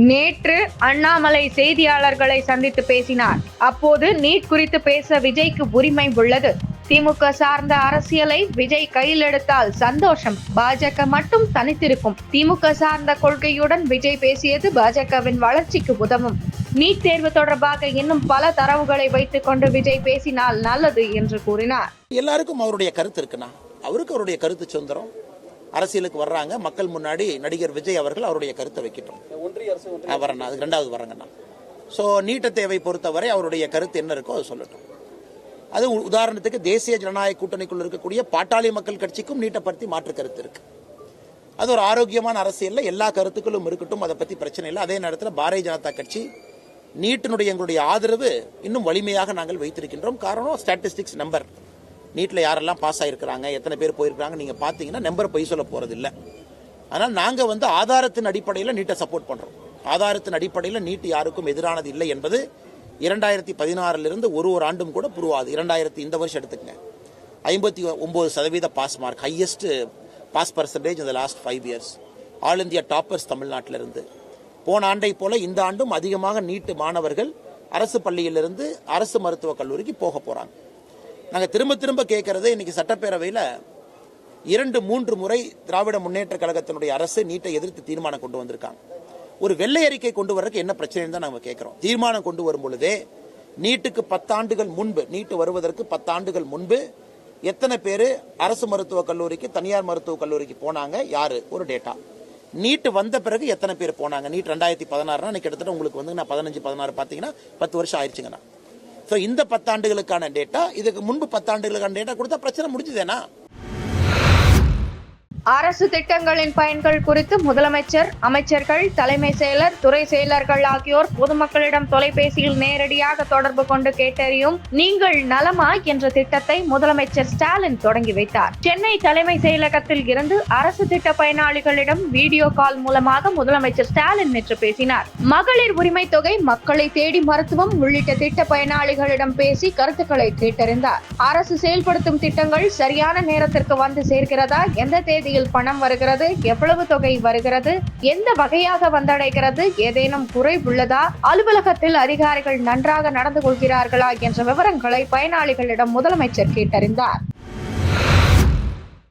நேற்று அண்ணாமலை செய்தியாளர்களை சந்தித்து பேசினார். அப்போது நீட் குறித்து பேச விஜய்க்கு உரிமை உள்ளது. திமுக சார்ந்த அரசியலை விஜய் கையில் எடுத்தால் சந்தோஷம். பாஜக மட்டும் தனித்திருக்கும். திமுக சார்ந்த கொள்கையுடன் விஜய் பேசியது பாஜகவின் வளர்ச்சிக்கு உதவும். நீட் தேர்வு தொடர்பாக இன்னும் பல தரவுகளை வைத்துக் கொண்டு விஜய் பேசினால் நல்லது என்று கூறினார். எல்லாருக்கும் அவருடைய கருத்து இருக்குண்ணா. அவருக்கு அவருடைய கருத்து சுதந்திரம். அரசியலுக்கு வர்றாங்க. மக்கள் முன்னாடி நடிகர் விஜய் அவர்கள் அவருடைய கருத்தை வைக்கட்டும். வரேண்ணா அதுக்கு ரெண்டாவது வரேங்கண்ணா ஸோ நீட்ட தேவை பொறுத்தவரை அவருடைய கருத்து என்ன இருக்கோ அது சொல்லட்டும். அது உதாரணத்துக்கு தேசிய ஜனநாயக கூட்டணிக்குள் இருக்கக்கூடிய பாட்டாளி மக்கள் கட்சிக்கும் நீட்டை பற்றி மாற்று கருத்து இருக்கு. அது ஒரு ஆரோக்கியமான அரசியல்ல எல்லா கருத்துக்களும் இருக்கட்டும் அதை பத்தி பிரச்சனை இல்லை. அதே நேரத்தில் பாரதிய ஜனதா கட்சி நீட்டினுடைய எங்களுடைய ஆதரவு இன்னும் வலிமையாக நாங்கள் வைத்திருக்கின்றோம். காரணம் ஸ்டாட்டிஸ்டிக்ஸ் நம்பர் நீட்டில் யாரெல்லாம் பாஸ் ஆகிருக்கிறாங்க எத்தனை பேர் போயிருக்கிறாங்க நீங்கள் பார்த்தீங்கன்னா நம்பரை பொய் சொல்ல போகிறது இல்லை ஆனால் நாங்கள் வந்து ஆதாரத்தின் அடிப்படையில் நீட்டை சப்போர்ட் பண்ணுறோம் ஆதாரத்தின் அடிப்படையில் நீட்டு யாருக்கும் எதிரானது இல்லை என்பது இரண்டாயிரத்தி பதினாறிலிருந்து ஒரு ஒரு ஆண்டும் கூட புருவாது இரண்டாயிரத்தி இந்த வருஷம் எடுத்துக்கங்க. ஐம்பத்தி ஒம்பது சதவீத pass mark highest pass percentage இந்த last five years all India toppers தமிழ்நாட்டிலிருந்து. போன ஆண்டை போல இந்த ஆண்டும் அதிகமாக நீட்டு மாணவர்கள் அரசு பள்ளியிலிருந்து அரசு மருத்துவக் கல்லூரிக்கு போக போகிறாங்க நாங்கள் திரும்ப திரும்ப கேட்கறது இன்னைக்கு சட்டப்பேரவையில் இரண்டு மூன்று முறை திராவிட முன்னேற்ற கழகத்தினுடைய அரசு நீட்டை எதிர்த்து தீர்மானம் கொண்டு வந்திருக்காங்க. ஒரு வெள்ளை அறிக்கை கொண்டு வர்றதுக்கு என்ன பிரச்சனைன்னு தான் நாங்கள் கேட்குறோம் தீர்மானம் கொண்டு வரும் பொழுதே நீட்டுக்கு பத்தாண்டுகள் முன்பு நீட்டு வருவதற்கு பத்தாண்டுகள் முன்பு எத்தனை பேர் அரசு மருத்துவக் கல்லூரிக்கு தனியார் மருத்துவக் கல்லூரிக்கு போனாங்க யார்? ஒரு டேட்டா நீட்டு வந்த பிறகு எத்தனை பேர் போனாங்க? நீட் ரெண்டாயிரத்தி பதினாறுனா கிட்டத்தட்ட உங்களுக்கு வந்து நான் பதினஞ்சு பதினாறு பார்த்தீங்கன்னா பத்து வருஷம் ஆயிடுச்சுங்கண்ணா. ஸோ இந்த பத்தாண்டுகளுக்கான டேட்டா இதுக்கு முன்பு பத்தாண்டுகளுக்கான டேட்டா கொடுத்தா பிரச்சனை முடிஞ்சுதேனா? அரசு திட்டங்களின் பயன்கள் குறித்து முதலமைச்சர் அமைச்சர்கள் தலைமை செயலர் துறை செயலர்கள் ஆகியோர் பொதுமக்களிடம் தொலைபேசியில் நேரடியாக தொடர்பு கொண்டு கேட்டறியும் நீங்கள் நலமா என்ற திட்டத்தை முதலமைச்சர் ஸ்டாலின் தொடங்கி வைத்தார். சென்னை தலைமை செயலகத்தில் இருந்து அரசு திட்ட பயனாளிகளிடம் வீடியோ கால் மூலமாக முதலமைச்சர் ஸ்டாலின் நேற்று பேசினார். மகளிர் உரிமை தொகை மக்களை தேடி மருத்துவம் உள்ளிட்ட திட்ட பயனாளிகளிடம் பேசி கருத்துக்களை கேட்டறிந்தார். அரசு செயல்படுத்தும் திட்டங்கள் சரியான நேரத்திற்கு வந்து சேர்க்கிறதா எந்த தேதியில் பணம் வருகிறது எவ்வளவு தொகை வருகிறது எந்த வகையாக வந்தடைகிறது ஏதேனும் குறை உள்ளதா அலுவலகத்தில் அதிகாரிகள் நன்றாக நடந்து கொள்கிறார்களா என்ற விவரங்களை பயனாளிகளிடம் முதலமைச்சர் கேட்டறிந்தார்.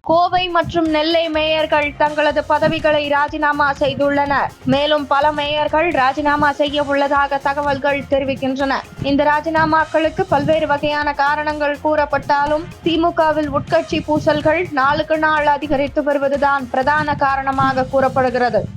கோவை மற்றும் நெல்லை மேயர்கள் தங்களது பதவிகளை ராஜினாமா செய்துள்ளனர். மேலும் பல மேயர்கள் ராஜினாமா செய்ய உள்ளதாக தகவல்கள் தெரிவிக்கின்றன. இந்த ராஜினாமாக்களுக்கு பல்வேறு வகையான காரணங்கள் கூறப்பட்டாலும் திமுகவில் உட்கட்சி பூசல்கள் நாளுக்கு நாள் அதிகரித்து வருவதுதான் பிரதான காரணமாக கூறப்படுகிறது.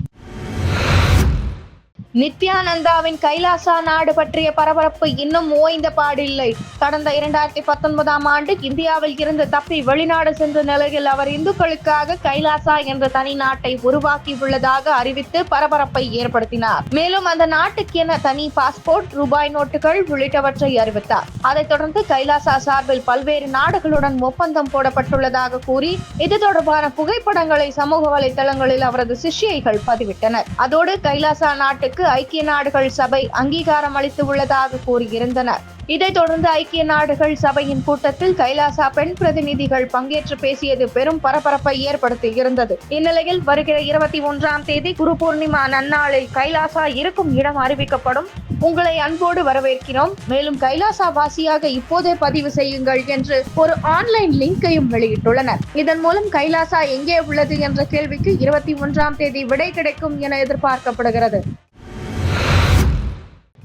நித்யானந்தாவின் கைலாசா நாடு பற்றிய பரபரப்பு இன்னும் ஓய்ந்த பாடில்லை. கடந்த இரண்டாயிரத்தி பத்தொன்பதாம் ஆண்டு இந்தியாவில் இருந்து தப்பி வெளிநாடு சென்ற நிலையில் அவர் இந்துக்களுக்காக கைலாசா என்ற தனி நாட்டை உருவாக்கியுள்ளதாக அறிவித்து பரபரப்பை ஏற்படுத்தினார். மேலும் அந்த நாட்டுக்கென தனி பாஸ்போர்ட் ரூபாய் நோட்டுகள் உள்ளிட்டவற்றை அறிவித்தார். அதைத் தொடர்ந்து கைலாசா சார்பில் பல்வேறு நாடுகளுடன் ஒப்பந்தம் போடப்பட்டுள்ளதாக கூறி இது தொடர்பான புகைப்படங்களை சமூக வலைதளங்களில் அவரது சிஷ்யைகள் பதிவிட்டனர். அதோடு கைலாசா நாட்டுக்கு ஐக்கிய நாடுகள் சபை அங்கீகாரம் அளித்து உள்ளதாக கூறியிருந்தனர். இதைத் தொடர்ந்து ஐக்கிய நாடுகள் சபையின் கூட்டத்தில் கைலாசா பெண் பிரதிநிதிகள் பங்கேற்று பேசியது பெரும் பரபரப்பை ஏற்படுத்தி இருந்தது இந்நிலையில் வருகிற இருபத்தி ஒன்றாம் தேதி குரு பூர்ணிமா நன்னாளில் கைலாசா இருக்கும் இடம் அறிவிக்கப்படும். உங்களை அன்போடு வரவேற்கிறோம். மேலும் கைலாசா வாசியாக இப்போதே பதிவு செய்யுங்கள் என்று ஒரு ஆன்லைன் லிங்கையும் வெளியிட்டுள்ளனர். இதன் மூலம் கைலாசா எங்கே உள்ளது என்ற கேள்விக்கு இருபத்தி ஒன்றாம் தேதி விடை கிடைக்கும் என எதிர்பார்க்கப்படுகிறது.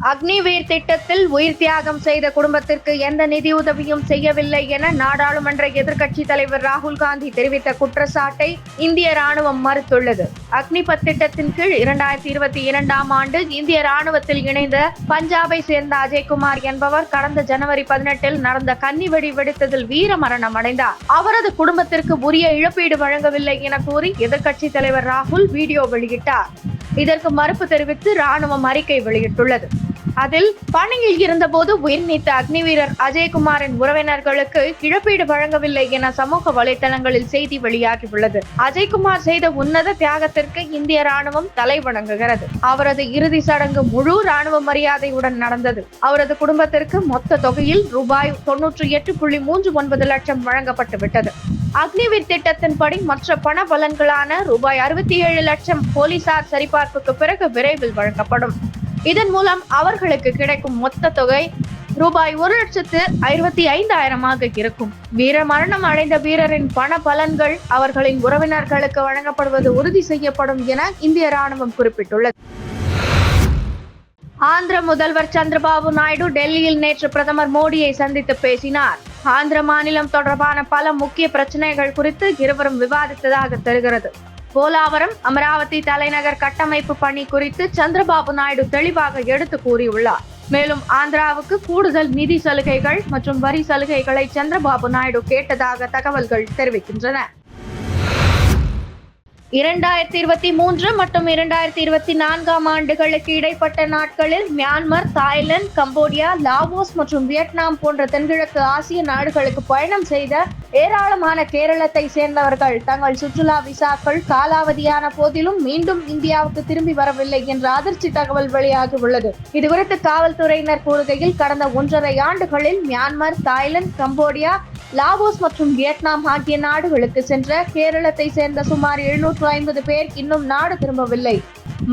அக்னிவீர் திட்டத்தில் உயிர் தியாகம் செய்த குடும்பத்திற்கு எந்த நிதியுதவியும் செய்யவில்லை என நாடாளுமன்ற எதிர்க்கட்சி தலைவர் ராகுல் காந்தி தெரிவித்த குற்றச்சாட்டை இந்திய ராணுவம் மறுத்துள்ளது. அக்னிபத் திட்டத்தின் கீழ் இரண்டாயிரத்தி இருபத்தி இரண்டாம் ஆண்டு இந்திய ராணுவத்தில் இணைந்த பஞ்சாபை சேர்ந்த அஜய்குமார் என்பவர் கடந்த ஜனவரி பதினெட்டில் நடந்த கன்னிவெடி வெடித்ததில் வீரமரணம் அடைந்தார். அவரது குடும்பத்திற்கு உரிய இழப்பீடு வழங்கவில்லை என கூறி எதிர்க்கட்சி தலைவர் ராகுல் வீடியோ வெளியிட்டார். இதற்கு மறுப்பு தெரிவித்து ராணுவம் அறிக்கை வெளியிட்டுள்ளது. அதில் பணியில் இருந்தபோது உயிர் நீத்த அக்னி வீரர் அஜயகுமாரின் உறவினர்களுக்கு இழப்பீடு வழங்கவில்லை என சமூக வலைதளங்களில் செய்தி வெளியாகியுள்ளது. அஜய்குமார் செய்த உன்னத தியாகத்திற்கு இந்திய ராணுவம் தலை வணங்குகிறது. அவரது இறுதி சடங்கு முழு ராணுவ மரியாதையுடன் நடந்தது. அவரது குடும்பத்திற்கு மொத்த தொகையில் ரூபாய் தொன்னூற்றி எட்டு புள்ளி மூன்று ஒன்பது லட்சம் வழங்கப்பட்டு விட்டது. அக்னிவீர் திட்டத்தின்படி மற்ற பண பலன்களான ரூபாய் அறுபத்தி ஏழு லட்சம் போலீசார் சரிபார்ப்புக்கு பிறகு விரைவில் வழங்கப்படும். இதன் மூலம் அவர்களுக்கு கிடைக்கும் மொத்த தொகை ரூபாய் ஒரு லட்சத்து ஐம்பத்தி ஐந்தாயிரமாக இருக்கும். வீர மரணம் அடைந்த வீரரின் பண பலன்கள் அவர்களின் உறவினர்களுக்கு வழங்கப்படுவது உறுதி செய்யப்படும் என இந்திய ராணுவம் குறிப்பிட்டுள்ளது. ஆந்திர முதல்வர் சந்திரபாபு நாயுடு டெல்லியில் நேற்று பிரதமர் மோடியை சந்தித்து பேசினார். ஆந்திர மாநிலம் தொடர்பான பல முக்கிய பிரச்சனைகள் குறித்து இருவரும் விவாதித்ததாக தெரிகிறது. போலாவரம் அமராவதி தலைநகர் கட்டமைப்பு பணி குறித்து சந்திரபாபு நாயுடு தெளிவாக எடுத்து கூறியுள்ளார். மேலும் ஆந்திராவுக்கு கூடுதல் நிதி சலுகைகள் மற்றும் வரி சலுகைகளை சந்திரபாபு நாயுடு கேட்டதாக தகவல்கள் தெரிவிக்கின்றன. இரண்டாயிரத்தி இருபத்தி மூன்று மற்றும் இரண்டாயிரத்தி இருபத்தி நான்காம் ஆண்டுகளுக்கு இடைப்பட்ட நாட்களில் மியான்மர் தாய்லாந்து கம்போடியா லாவோஸ் மற்றும் வியட்நாம் போன்ற தென்கிழக்கு ஆசிய நாடுகளுக்கு பயணம் செய்த ஏராளமான கேரளத்தை சேர்ந்தவர்கள். தங்கள் சுற்றுலா விசாக்கள் காலாவதியான போதிலும் மீண்டும் இந்தியாவுக்கு திரும்பி வரவில்லை என்ற அதிர்ச்சி தகவல் வெளியாகி உள்ளது இதுகுறித்து காவல்துறையினர் கூறுகையில் கடந்த ஒன்றரை ஆண்டுகளில் மியான்மர் தாய்லாந்து கம்போடியா லாவோஸ் மற்றும் வியட்நாம் ஆகிய நாடுகளுக்கு சென்ற கேரளத்தை சேர்ந்த சுமார் எழுநூற்று ஐம்பது பேர் இன்னும் நாடு திரும்பவில்லை.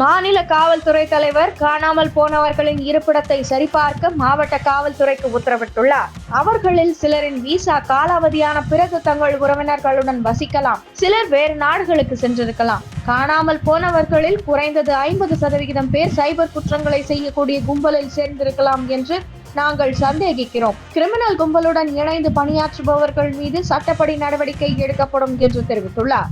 மாநில காவல்துறை தலைவர் காணாமல் போனவர்களின் இருப்பிடத்தை சரிபார்க்க மாவட்ட காவல்துறைக்கு உத்தரவிட்டுள்ளார். அவர்களில் சிலரின் விசா காலாவதியான பிறகு தங்கள் உறவினர்களுடன் வசிக்கலாம். சிலர் வேறு நாடுகளுக்கு சென்றிருக்கலாம். காணாமல் போனவர்களில் குறைந்தது ஐம்பது சதவிகிதம் பேர் சைபர் குற்றங்களை செய்யக்கூடிய கும்பலில் சேர்ந்திருக்கலாம் என்று நாங்கள் சந்தேகிக்கிறோம். கிரிமினல் கும்பலுடன் இணைந்து பணியாற்றுபவர்கள் மீது சட்டப்படி நடவடிக்கை எடுக்கப்படும் என்று தெரிவித்துள்ளார்.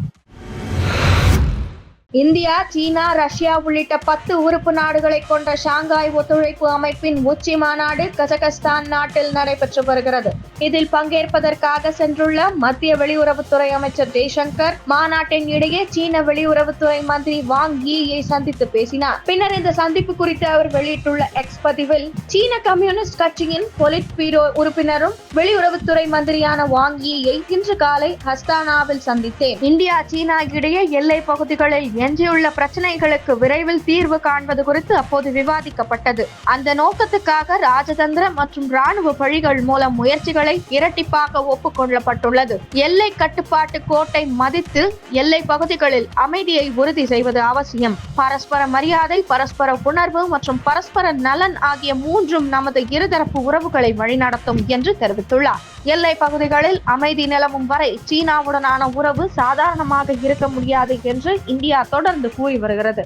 இந்தியா சீனா ரஷ்யா உள்ளிட்ட பத்து உறுப்பு நாடுகளை கொண்ட ஷாங்காய் ஒத்துழைப்பு அமைப்பின் உச்சி மாநாடு கசகஸ்தான் நாட்டில் நடைபெற்று வருகிறது. இதில் பங்கேற்பதற்காக சென்றுள்ள மத்திய வெளியுறவுத்துறை அமைச்சர் ஜெய்சங்கர் மாநாட்டின் இடையே சீன வெளியுறவுத்துறை மந்திரி வாங் யீயை சந்தித்து பேசினார். பின்னர் இந்த சந்திப்பு குறித்து அவர் வெளியிட்டுள்ள எக்ஸ் பதிவில் சீன கம்யூனிஸ்ட் கட்சியின் பொலிட் பீரோ உறுப்பினரும் வெளியுறவுத்துறை மந்திரியான வாங் யீயை இன்று காலை ஹஸ்தானாவில் சந்தித்தேன். இந்தியா சீனா இடையே எல்லை பகுதிகளில் எஞ்சியுள்ள பிரச்சனைகளுக்கு விரைவில் தீர்வு காண்பது குறித்து அப்போது விவாதிக்கப்பட்டது. அந்த நோக்கத்துக்காக ராஜதந்திர மற்றும் ராணுவ வழிகள் மூலம் முயற்சிகளை இரட்டிப்பாக ஒப்புக்கொள்ளப்பட்டுள்ளது. எல்லை கட்டுப்பாட்டு கோட்டை மதித்து எல்லை பகுதிகளில் அமைதியை உறுதி செய்வது அவசியம். பரஸ்பர மரியாதை பரஸ்பர உணர்வு மற்றும் பரஸ்பர நலன் ஆகிய மூன்றும் நமது இருதரப்பு உறவுகளை வழிநடத்தும் என்று தெரிவித்துள்ளார். எல்லை பகுதிகளில் அமைதி நிலவும் வரை சீனாவுடனான உறவு சாதாரணமாக இருக்க முடியாது என்று இந்தியா தொடர்ந்து கூறி வருகிறது.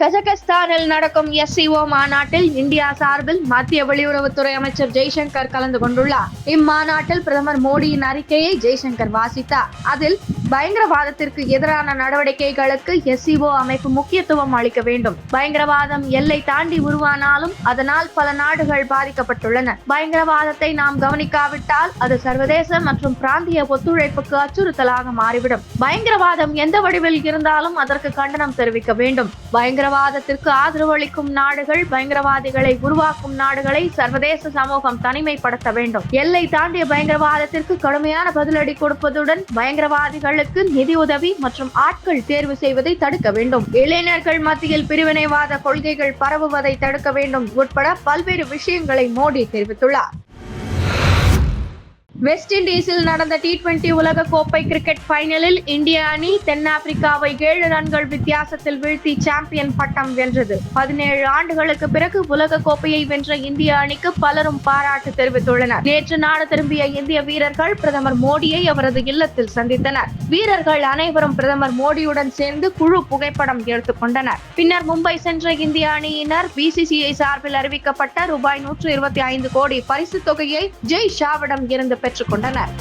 கஜகஸ்தானில் நடக்கும் எஸ்சிஓ மாநாட்டில் இந்தியா சார்பில் மத்திய வெளியுறவுத்துறை அமைச்சர் ஜெய்சங்கர் கலந்து கொண்டுள்ளார். இம்மாநாட்டில் பிரதமர் மோடியின் அறிக்கையை ஜெய்சங்கர் வாசித்தார். அதில் பயங்கரவாதத்திற்கு எதிரான நடவடிக்கைகளுக்கு எஸ்சிஓ அமைப்பு முக்கியத்துவம் அளிக்க வேண்டும். பயங்கரவாதம் எல்லை தாண்டி உருவானாலும் அதனால் பல நாடுகள் பாதிக்கப்பட்டுள்ளன. பயங்கரவாதத்தை நாம் கவனிக்காவிட்டால் அது சர்வதேச மற்றும் பிராந்திய ஒத்துழைப்புக்கு அச்சுறுத்தலாக மாறிவிடும். பயங்கரவாதம் எந்த வடிவில் இருந்தாலும் அதற்கு கண்டனம் தெரிவிக்க வேண்டும். பயங்கர பயங்கரவாதத்திற்கு ஆதரவு அளிக்கும் நாடுகள் பயங்கரவாதிகளை உருவாக்கும் நாடுகளை சர்வதேச சமூகம் தனிமைப்படுத்த வேண்டும். எல்லை தாண்டிய பயங்கரவாதத்திற்கு கடுமையான பதிலடி கொடுப்பதுடன் பயங்கரவாதிகளுக்கு நிதி உதவி மற்றும் ஆட்கள் தேர்வு செய்வதை தடுக்க வேண்டும். இளைஞர்கள் மத்தியில் பிரிவினைவாத கொள்கைகள் பரவுவதை தடுக்க வேண்டும் உட்பட பல்வேறு விஷயங்களை மோடி தெரிவித்துள்ளார். வெஸ்ட் இண்டீஸில் நடந்த டி டுவெண்டி உலக கோப்பை கிரிக்கெட் ஃபைனலில் இந்திய அணி தென்னாப்பிரிக்காவை ஏழு ரன்கள் வித்தியாசத்தில் வீழ்த்தி சாம்பியன் பட்டம் வென்றது. பதினேழு ஆண்டுகளுக்கு பிறகு உலக கோப்பையை வென்ற இந்திய அணிக்கு பலரும் பாராட்டு தெரிவித்துள்ளனர். நேற்று நாடு திரும்பிய இந்திய வீரர்கள் பிரதமர் மோடியை அவரது இல்லத்தில் சந்தித்தனர். வீரர்கள் அனைவரும் பிரதமர் மோடியுடன் சேர்ந்து குழு புகைப்படம் எடுத்துக் கொண்டனர். பின்னர் மும்பை சென்ற இந்திய அணியினர் பிசிசிஐ சார்பில் அறிவிக்கப்பட்ட ரூபாய் நூற்று இருபத்தி ஐந்து கோடி பரிசுத் தொகையை ஜெய் ஷாவிடம் இருந்து பெற்றுக் கொண்டனர்